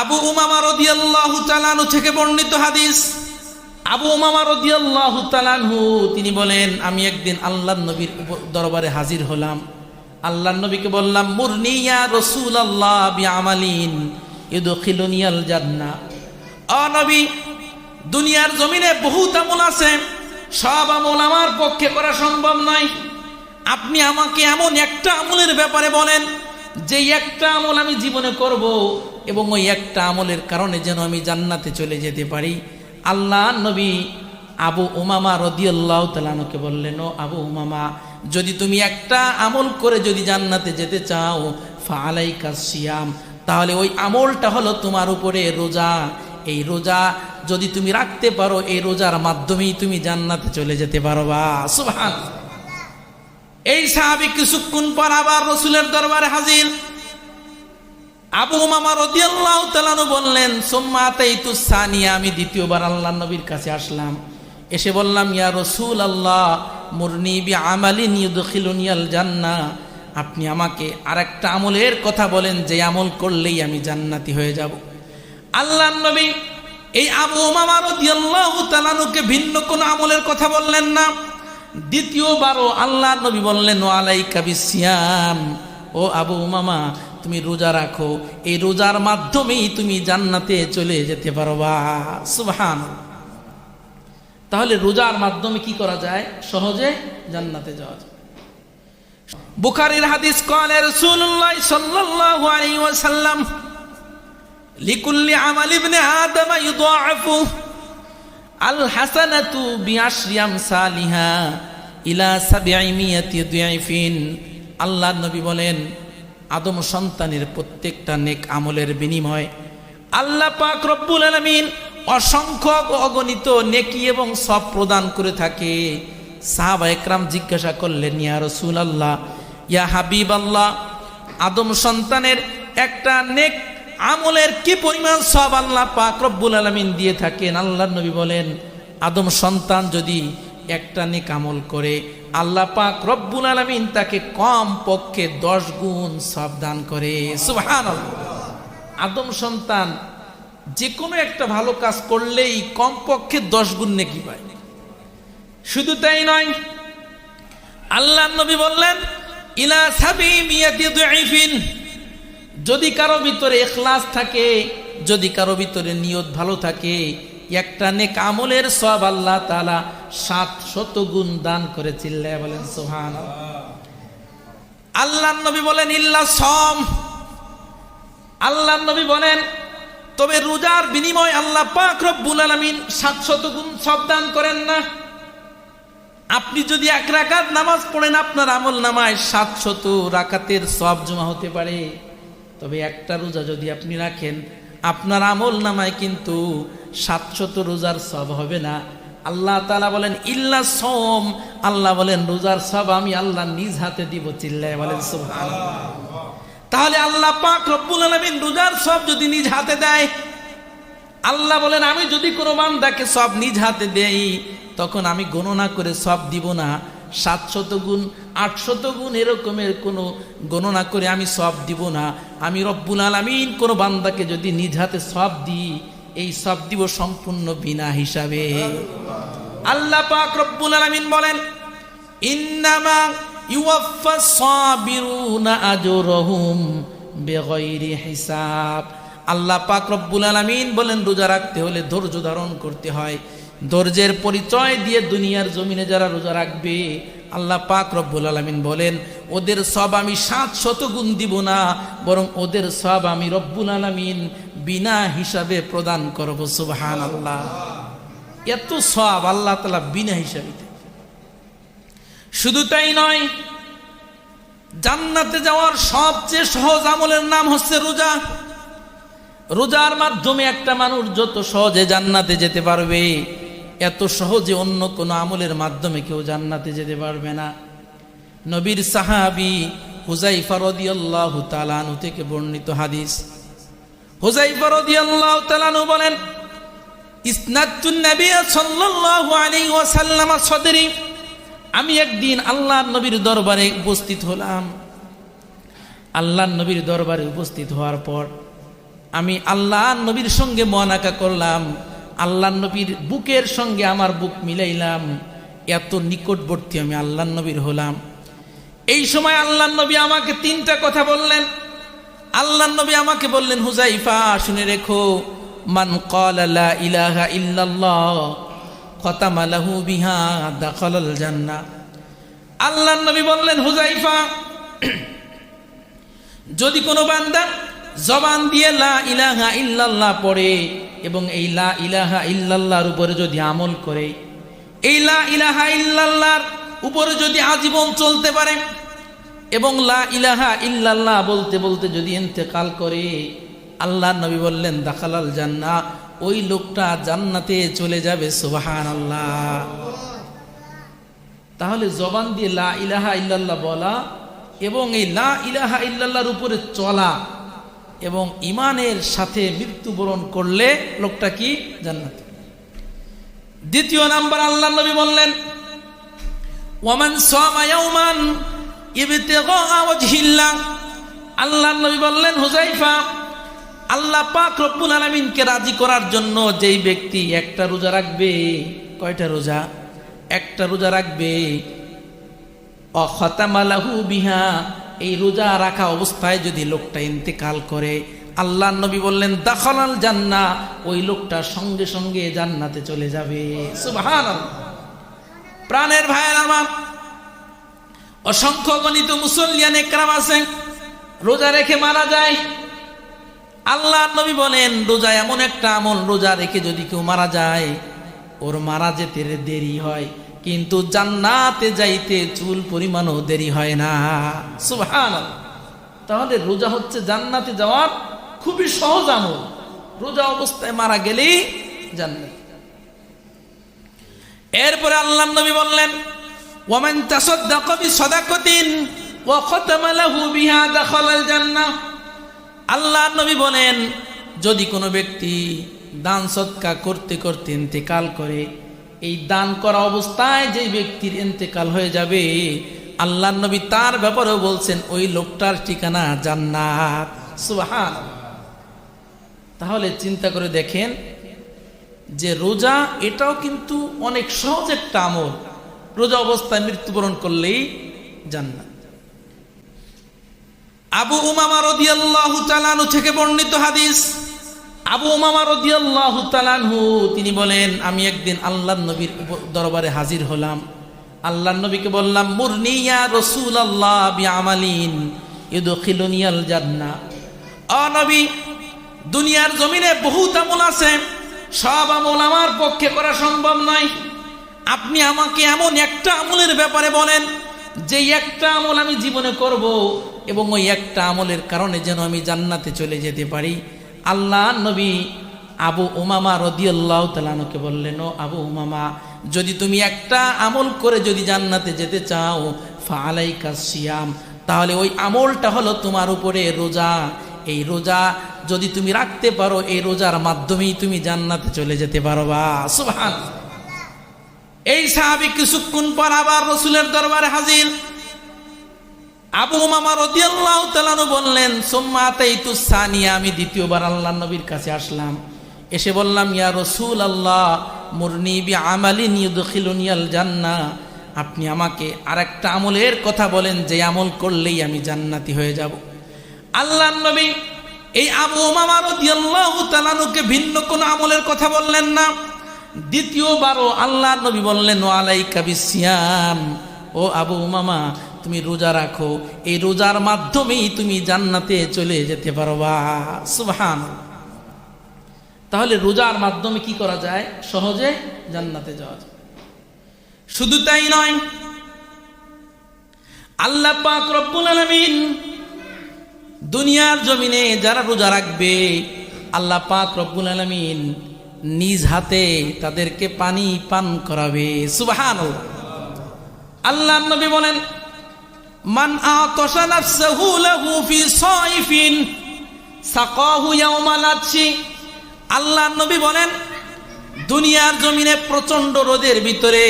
আবু উমামা রদিয়াল্লাহু তালানু থেকে বর্ণিত হাদিস। আবু উমামা রদিয়াল্লাহু তালানহু তিনি বলেন, আমি একদিন আল্লাহ নবীর দরবারে হাজির হলাম। আল্লাহ নবীকে বললাম মুরনিয়া রসুল আল্লাহ আমালিন ইদখিলুনিয়াল জান্না। অ নবী, দুনিয়ার জমিনে বহুত আমল আছে। সব আমল আমার পক্ষে করা সম্ভব নয়। আপনি আমাকে এমন একটা আমলের ব্যাপারে বলেন যে একটা আমল আমি জীবনে করব এবং ওই একটা আমলের কারণে যেন আমি জান্নাতে চলে যেতে পারি। আল্লাহ নবী আবু উমামা রদিয়াল্লাহ তালানুকে বললেন, ও আবু উমামা, যদি তুমি একটা আমল করে যদি জান্নাতে যেতে চাও ফালাইকা সিয়াম, তাহলে ওই আমলটা হলো তোমার উপরে রোজা। এই রোজা যদি তুমি রাখতে পারো, এই রোজার মাধ্যমেই তুমি জান্নাতে চলে যেতে পারো বা সুবহান এই সাহাবি কিছুক্ষণ পর আবার রসুলের দরবারে হাজির। আবু মামা তাআলা বললেন, সোম্মা তাইতু সানিয়া আমি দ্বিতীয়বার আল্লাহ নবীর কাছে আসলাম। এসে বললাম, ইয়া রসুল আল্লাহ মুরনি বি আমালিন ইউদখিলুনিয়াল জান্নাহ আপনি আমাকে আর একটা আমলের কথা বলেন, যে আমল করলেই আমি জান্নাতি হয়ে যাব। আল্লাহ নবী এই আবু মামা তাআলাকে ভিন্ন কোনো আমলের কথা বললেন না। দ্বিতীয়বারও আল্লাহ নবী বললেন, ও আলাইকা বিসিয়াম, ও আবু মামা তুমি রোজা রাখো। এই রোজার মাধ্যমেই তুমি জান্নাতে চলে যেতে পারবা। সুবহান তাহলে রোজার মাধ্যমে কি করা যায়? সহজে জান্নাতে যাওয়া যায়। বুখারীর হাদিস, কলে রাসূলুল্লাহ সাল্লাল্লাহু আলাইহি ওয়াসাল্লাম, লিকুল্লি আমাল ইবনে আদম ইউদাআফু আল হাসানাতু বিআশরি আমসালিহা ইলা সাবঈমিয়াতি দুইফিন। আল্লাহ নবী বলেন, আদম সন্তানের প্রত্যেকটা নেক আমলের বিনিময় আল্লাহ পাক রব্বুল আলামিন অসংখ্য অগণিত নেকি এবং সব প্রদান করে থাকে। সাহাবা একরাম জিজ্ঞাসা করলেন, ইয়া রসুল আল্লাহ ইয়া হাবিব আল্লাহ আদম সন্তানের একটা নেক আমলের কি পরিমাণ সব আল্লাহ পাক রব্বুল আলমিন দিয়ে থাকেন? আল্লাহ নবী বলেন, আদম সন্তান যদি একটা নেক আমল করে, আল্লাহ পাক রব্বুল আলমিন তাকে কম পক্ষে দশ গুণ সব দান করে। সুবহান আদম সন্তান যে কোনো একটা ভালো কাজ করলেই কম পক্ষে দশ গুণ নেকি পায়। শুধু তাই নয় আল্লাহ নবী বললেন, ইলা সাবি মিয়াতি দুইফিন যদি কারও ভিতরে এখলাস থাকে, যদি কারও ভিতরে নিয়ত ভালো থাকে, একটা নেক আমলের সব আল্লাহ তালা সাত শত গুণ দান করে বলেন সোহান আল্লাহ নবী বলেন, ইল্লা সম আল্লাহ নবী বলেন, তবে রোজার বিনিময় আল্লাহ পাক রব্বুল আলামিন সাত শত গুণ সব দান করেন না। আপনি যদি এক রাকাত নামাজ পড়েন, আপনার আমল নামায় সাত শত রাকাতের সব জমা হতে পারে। তবে একটা রোজা যদি আপনি রাখেন, আপনার আমল নামায় কিন্তু সাতশত রোজার সব হবে না। আল্লাহ তালা বলেন, ইল্লা সোম আল্লাহ বলেন, রোজার সব আমি আল্লাহ নিজ হাতে দিব। চিল্লায় বলেন, সুবহানাল্লাহ। তাহলে আল্লাহ পাক রব্বুল আলামিন রোজার সব যদি নিজ হাতে দেয়, আল্লাহ বলেন, আমি যদি কোনো বান্দাকে সব নিজ হাতে দেই, তখন আমি গণনা করে সব দিব না। সাতশত গুণ, আটশত গুণ এরকমের কোনো গণনা করে আমি সব দিব না। আমি রব্বুল আলামিন কোনো বান্দাকে যদি নিজ হাতে সব দিই, এই সব দিব সম্পূর্ণ বিনা হিসাবে। আল্লাহ পাক রব্বুল আলামিন বলেন, ইন্নামা ইউয়াফাস সাবিরুনা আজরহুম বিগাইরি হিসাব। আল্লাহ পাক রব্বুল আলামিন বলেন, রোজা রাখতে হলে ধৈর্য ধারণ করতে হয়। ধৈর্যের পরিচয় দিয়ে দুনিয়ার জমিনে যারা রোজা রাখবে আল্লাহ পাক রব্বুল আলামিন বলেন, ওদের সব আমি সাত শত গুণ দিব না, বরং ওদের সব আমি রব্বুল আলামিন বিনা হিসাবে প্রদান করব সুবহান আল্লাহ এত সব আল্লাহ তালা বিনা হিসাবে শুধু তাই নয়, জান্নাতে যাওয়ার সবচেয়ে সহজ আমলের নাম হচ্ছে রোজা। রোজার মাধ্যমে একটা মানুষ যত সহজে জান্নাতে যেতে পারবে এত সহজে অন্য কোনো আমলের মাধ্যমে কেউ জান্নাতে যেতে পারবে না। নবীর সাহাবি হুজাইফা রাদিয়াল্লাহু তাআলা আনহু থেকে বর্ণিত হাদিস। হুজাইফা রাদিয়াল্লাহু তাআলা আনহু বলেন আমি একদিন আল্লাহর নবীর দরবারে উপস্থিত হলাম। আল্লাহর নবীর দরবারে উপস্থিত হওয়ার পর আমি আল্লাহ নবীর সঙ্গে মনাকা করলাম। আল্লাহ নবীর বুকের সঙ্গে আমার বুক মিলাইলাম। এত নিকটবর্তী আমি আল্লাহ নবীর হলাম। এই সময় আল্লাহ নবী আমাকে তিনটা কথা বললেন। আল্লাহ নবী আমাকে বললেন হুজাইফা শুনে রেখো। মান ইলাহা ইল্লাল্লাহ, খতামা লাহু বিহা, দাখালাল জান্নাহ। আল্লাহ নবী বললেন হুজাইফা যদি কোনো বান্দা জবান দিয়ে লা ইলাহা ইল্লাল্লাহ পড়ে এবং এই লা ইলাহা ইল্লাল্লাহর উপরে যদি আমল করে, এই লা ইলাহা ইল্লাল্লাহর উপরে যদি আজীবন চলতে পারে এবং লা ইলাহা ইল্লাল্লাহ বলতে বলতে যদি ইন্তেকাল করে আল্লাহ নবী বললেন, দাখালাল জান্না ওই লোকটা জান্নাতে চলে যাবে সুবাহান আল্লাহ তাহলে জবান দিয়ে লা ইলাহা ইল্লাল্লাহ বলা এবং এই লা ইলাহা ইল্লাল্লাহর উপরে চলা এবং ইমানের সাথে মৃত্যুবরণ করলে লোকটা কি? জান্নাত। দ্বিতীয় নাম্বার আল্লাহ নবী বললেন, ওয়ামান সামা ইয়াওমান ইবতিগা ওয়াজহিল্লাহ। আল্লাহ নবী বললেন হুজাইফা আল্লাহ পাক রব্বুল আলামিনকে রাজি করার জন্য যেই ব্যক্তি একটা রোজা রাখবে, কয়টা রোজা? একটা রোজা রাখবে। অখতামালাহু বিহা এই রোজা রাখা অবস্থায় যদি লোকটা ইন্তেকাল করে আল্লাহ নবী বললেন, দাখলাল জান্না ওই লোকটা সঙ্গে সঙ্গে জান্নাতে চলে যাবে। প্রাণের ভাইয়ের আমার, অসংখ্য গণিত মুসল্লিয়ান একরাম আছে, রোজা রেখে মারা যায়। আল্লাহ নবী বলেন, রোজা এমন একটা আমল, রোজা রেখে যদি কেউ মারা যায়, ওর মারা যেতে দেরি হয়। কিন্তু জান্নাতে যাইতে চুল পরিমাণও দেরি হয় না। সুবহান তাহলে রোজা হচ্ছে জান্নাতে যাওয়ার খুবই সহজ আমল। রোজা অবস্থায় মারা গেলেই জান্নাত। এরপরে আল্লাহ নবী বললেন, ওয়ামান তাসাদ্দাকা বিসাদাকাতিন ওয়া খাতামা লাহু বিহা দাখালাল জান্নাহ। আল্লাহ নবী বলেন, যদি কোনো ব্যক্তি দান সৎকা করতে করতে ইন্তেকাল করে এই দান করা অবস্থায় যে ব্যক্তির ইন্তেকাল হয়ে যাবে আল্লাহ নবী তার ব্যাপারেও বলছেন, ওই লোকটার ঠিকানা জান্নাত। সুবহান তাহলে চিন্তা করে দেখেন যে রোজা এটাও কিন্তু অনেক সহজ একটা আমল। রোজা অবস্থায় মৃত্যুবরণ করলেই জান্নাত। আবু উমামা রদিয়াল্লাহু তালানু থেকে বর্ণিত হাদিস আবু উমামা রদিয়াল্লাহু তিনি বলেন, আমি একদিন আল্লাহ নবীর দরবারে হাজির হলাম। আল্লাহ নবীকে বললাম মুরনিয়া রসুল আল্লাহ আমালিন ইদখিলুনিয়াল জান্না। অ নবী, দুনিয়ার জমিনে বহুত আমল আছে। সব আমল আমার পক্ষে করা সম্ভব নয়। আপনি আমাকে এমন একটা আমলের ব্যাপারে বলেন, যে একটা আমল আমি জীবনে করব এবং ওই একটা আমলের কারণে যেন আমি জান্নাতে চলে যেতে পারি। আল্লাহ নবী আবু উমামা রদিয়াল্লাহ তালানুকে বললেন, ও আবু উমামা, যদি তুমি একটা আমল করে যদি জান্নাতে যেতে চাও ফালাইকা সিয়াম, তাহলে ওই আমলটা হলো তোমার উপরে রোজা। এই রোজা যদি তুমি রাখতে পারো, এই রোজার মাধ্যমেই তুমি জান্নাতে চলে যেতে পারো বা সুবহান এই সাহাবি কিছুক্ষণ পর আবার রসুলের দরবারে হাজির। আবু মামা রদিয়াল্লাহু তাআলা বললেন, সুম্মা আতাইতু সানিয়া আমি দ্বিতীয়বার আল্লাহ নবীর কাছে আসলাম। এসে বললাম, ইয়া রসুল আল্লাহ মুরনি বি আমালিন ইউদখিলুনিয়াল জান্নাহ আপনি আমাকে আর একটা আমলের কথা বলেন, যে আমল করলেই আমি জান্নাতি হয়ে যাব। আল্লাহ নবী এই আবু মামা রদিয়াল্লাহু তাআলাকে ভিন্ন কোনো আমলের কথা বললেন না। দ্বিতীয়বারও আল্লাহ নবী বললেন, ওয়ালাইকা বিসিয়াম ও আবু মামা তুমি রোজা রাখো, এই রোজার মাধ্যমেই তুমি জান্নাতে চলে যেতে পারবা। সুবহান তাহলে রোজার মাধ্যমে কি করা যায়? সহজে জান্নাতে যাওয়া যায়। শুধু তাই নয়, আল্লাহ পাক রব্বুল আলামিন দুনিয়ার জমিনে যারা রোজা রাখবে, আল্লাহ পাক রব্বুল আলামিন নিজ হাতে তাদেরকে পানি পান করাবে। সুবাহান আল্লাহ নবী বলেন মান আতশা নাফসাহু লাহু ফি সাইফিন সাকাহু ইয়াউমাল আতশি আল্লাহ নবী বলেন, দুনিয়ার জমিনে প্রচণ্ড রোদের ভিতরে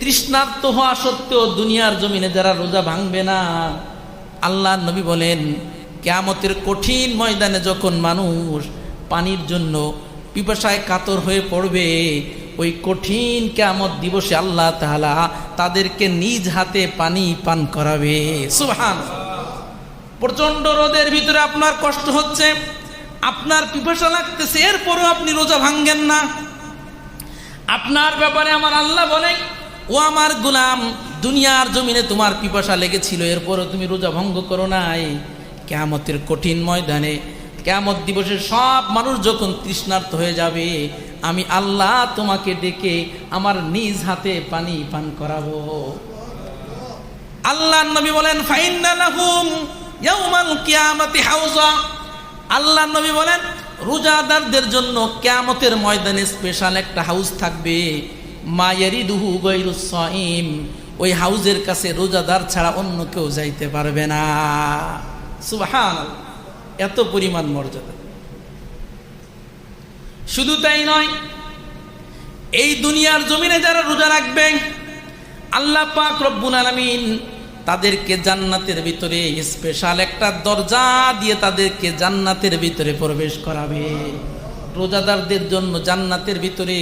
তৃষ্ণার্ত হওয়া সত্ত্বেও দুনিয়ার জমিনে যারা রোজা ভাঙবে না। আল্লাহ নবী বলেন, কেয়ামতের কঠিন ময়দানে যখন মানুষ পানির জন্য পিপাসায় কাতর হয়ে পড়বে ওই কঠিন কেয়ামত দিবসে আল্লাহ তাআলা তাদেরকে নিজ হাতে পানি পান করাবে। সুবহান প্রচণ্ড রোদের ভিতরে আপনার কষ্ট হচ্ছে, আপনার পিপাসা লাগতেছে, এরপরও আপনি রোজা ভাঙ্গেন না। আপনার ব্যাপারে আমার আল্লাহ বলে ও আমার গুলাম, দুনিয়ার জমিনে তোমার পিপাসা লেগেছিল, এরপরও তুমি রোজা ভঙ্গ করো নাই। কেয়ামতের কঠিন ময়দানে, কেয়ামত দিবসে সব মানুষ যখন তৃষ্ণার্ত হয়ে যাবে আমি আল্লাহ তোমাকে ডেকে আমার নিজ হাতে পানি পান করাবো। আল্লাহ নবী বলেন আল্লাহ নবী বলেন, রোজাদারদের জন্য কিয়ামতের ময়দানে স্পেশাল একটা হাউস থাকবে। মায়ারিদুহু গৈরুস সাইম ওই হাউজের কাছে রোজাদার ছাড়া অন্য কেউ যাইতে পারবে না। সুবাহ এত পরিমাণ মর্যাদা। শুধু তাই নয়, এই দুনিয়ার জমিনে যারা রোজা রাখবে আল্লাহ পাক রব্বুল আলামিন তাদেরকে জান্নাতের ভিতরে স্পেশাল একটা দরজা দিয়ে তাদেরকে জান্নাতের ভিতরে প্রবেশ করাবে। রোজাদারদের জন্য জান্নাতের ভিতরে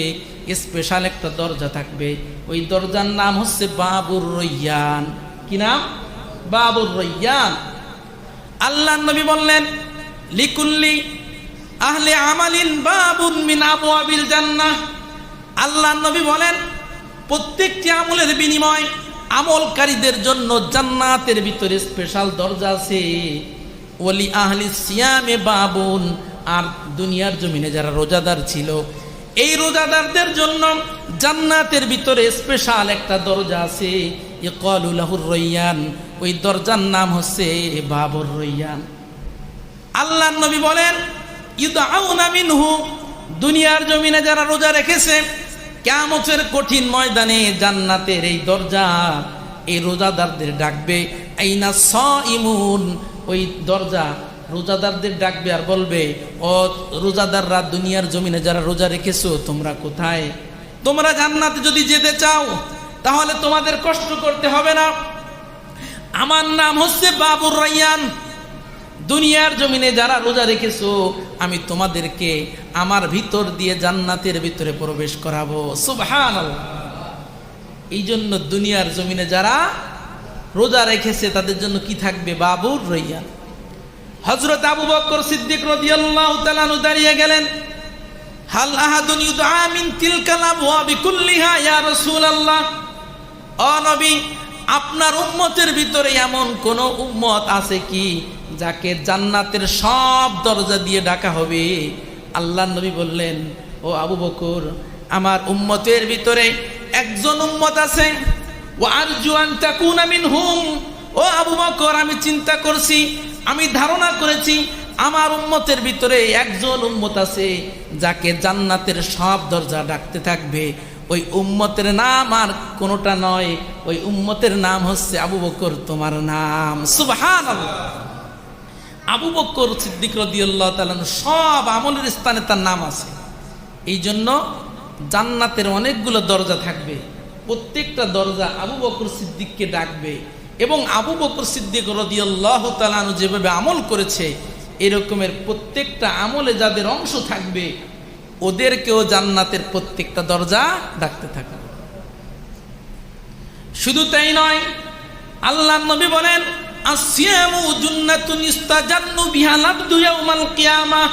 স্পেশাল একটা দরজা থাকবে। ওই দরজার নাম হচ্ছে বাবুর রইয়ান। কি নাম? বাবুর রইয়ান। আল্লাহ নবী বললেন, লিকুল্লি আহলে আমালিন বাবুন মিন আবওয়াবিল জান্নাহ। আল্লাহ নবী বলেন, প্রত্যেকটি আমলের বিনিময় আমলকারীদের জন্য জান্নাতের ভিতরে স্পেশাল দরজা আছে। ওলি আহলি সিয়ামে বাবুন, আর দুনিয়ার জমিনে যারা রোজাদার ছিল, এই রোজাদারদের জন্য জান্নাতের ভিতরে স্পেশাল একটা দরজা আছে। ইকলুলাহুর রইয়ান, ওই দরজার নাম হচ্ছে বাবুর রইয়ান। আল্লাহ নবী বলেন দুনিয়ার জমিনে যারা রোজা রেখেছে কেমতের কঠিন ময়দানে জান্নাতের এই দরজা, এই রোজাদারদের ডাকবে, আইনা স ইমুন ওই দরজা রোজাদারদের ডাকবে আর বলবে, ও রোজাদাররা, দুনিয়ার জমিনে যারা রোজা রেখেছো, তোমরা কোথায়? তোমরা জান্নাতে যদি যেতে চাও, তাহলে তোমাদের কষ্ট করতে হবে না। আমার নাম হচ্ছে বাবুর রাইয়ান। দুনিয়ার জমিনে যারা রোজা রেখেছো, আমি তোমাদেরকে আমার ভিতর দিয়ে জান্নাতের ভিতরে প্রবেশ করাবো। সুবহান এই জন্য দুনিয়ার জমিনে যারা রোজা রেখেছে, তাদের জন্য কি থাকবে? বাবুর রইয়া। হজরত আবু বকর সিদ্দিক রাদিয়াল্লাহু তাআলা দাঁড়িয়ে গেলেন। হাল আহাদুন ইউদআ মিন তিলকাল আবওয়াবি কুল্লিহা, ইয়া রাসূলুল্লাহ। ও নবী, আপনার উম্মতের ভিতরে এমন কোন উম্মত আছে কি যাকে জান্নাতের সব দরজা দিয়ে ডাকা হবে, আল্লাহ নবী বললেন, ও আবু বকর, আমার উম্মতের ভিতরে একজন উম্মত আছে। ও আরজুয়ান তাকুনা মিনহুম। ও আবু বকর, আমি চিন্তা করছি, আমি ধারণা করেছি, আমার উম্মতের ভিতরে একজন উম্মত আছে, যাকে জান্নাতের সব দরজা ডাকতে থাকবে। ওই উম্মতের নাম আর কোনোটা নয়, ওই উম্মতের নাম হচ্ছে আবু বকর, তোমার নাম। সুবহান আবু বকর সিদ্দিক রদিয়াল্লাহ তাআলা সব আমলের স্থানে তার নাম আছে। এই জন্য জান্নাতের অনেকগুলো দরজা থাকবে। প্রত্যেকটা দরজা আবু বকর সিদ্দিককে ডাকবে এবং আবু বকর সিদ্দিক রদিয়াল্লাহ তালানু যেভাবে আমল করেছে, এরকমের প্রত্যেকটা আমলে যাদের অংশ থাকবে, ওদেরকেও জান্নাতের প্রত্যেকটা দরজা ডাকতে থাকবে। শুধু তাই নয় আল্লাহ নবী বলেন আসিয়ামু জুন্নাতুন ইস্তাজান্নু বিহাল আবদু ইয়াউমাল কিয়ামাহ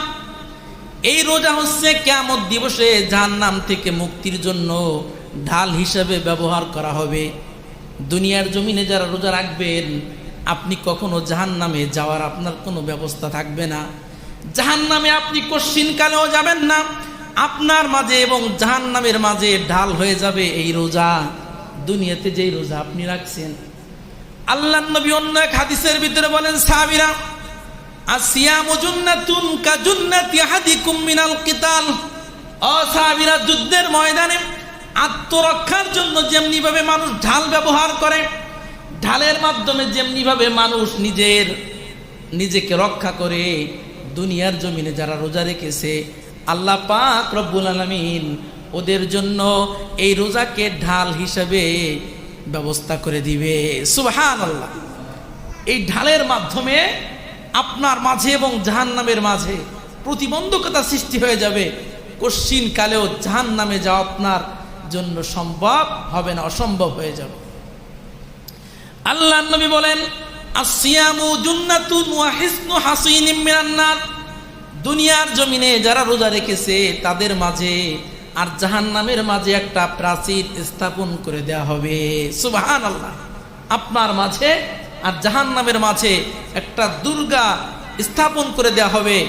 এই রোজা হচ্ছে কিয়ামত দিবসে জাহান্নাম থেকে মুক্তির জন্য ঢাল হিসেবে ব্যবহার করা হবে। দুনিয়ার জমিনে যারা রোজা রাখবেন, আপনি কখনো জাহান্নামে যাওয়ার আপনার কোনো ব্যবস্থা থাকবে না। জাহান্নামে আপনি কশ্চিন কালেও যাবেন না। আপনার মাঝে এবং জাহান্নামের মাঝে ঢাল হয়ে যাবে এই রোজা। দুনিয়াতে যেই রোজা আপনি রাখছেন আল্লাহ নবী অন্য এক হাদিসের ভিতরে বলেন, সাহাবীরা যুদ্ধের ময়দানে আত্মরক্ষার জন্য মানুষ ঢাল ব্যবহার করে, ঢালের মাধ্যমে যেমনি ভাবে মানুষ নিজের, নিজেকে রক্ষা করে, দুনিয়ার জমিনে যারা রোজা রেখেছে, আল্লাহ পাক রব্বুল আলামিন ওদের জন্য এই রোজাকে ঢাল হিসেবে ব্যবস্থা করে দিবে। সুবহান আল্লাহ এই ঢালের মাধ্যমে আপনার মাঝে এবং জাহান্নামের মাঝে প্রতিবন্ধকতা সৃষ্টি হয়ে যাবে। কশ্চিন কালেও জাহান্নামে যাওয়া আপনার জন্য সম্ভব হবে না, অসম্ভব হয়ে যাবে। আল্লাহ নবী বলেন দুনিয়ার জমিনে যারা রোজা রেখেছে, তাদের মাঝে আর জাহান নামের মাঝে একটা প্রাচীর স্থাপন করে দেয়া হবে। সুবাহান আল্লাহ আপনার মাঝে আর জাহান নামের মাঝে একটা দুর্গা স্থাপন করে দেয়া হবে।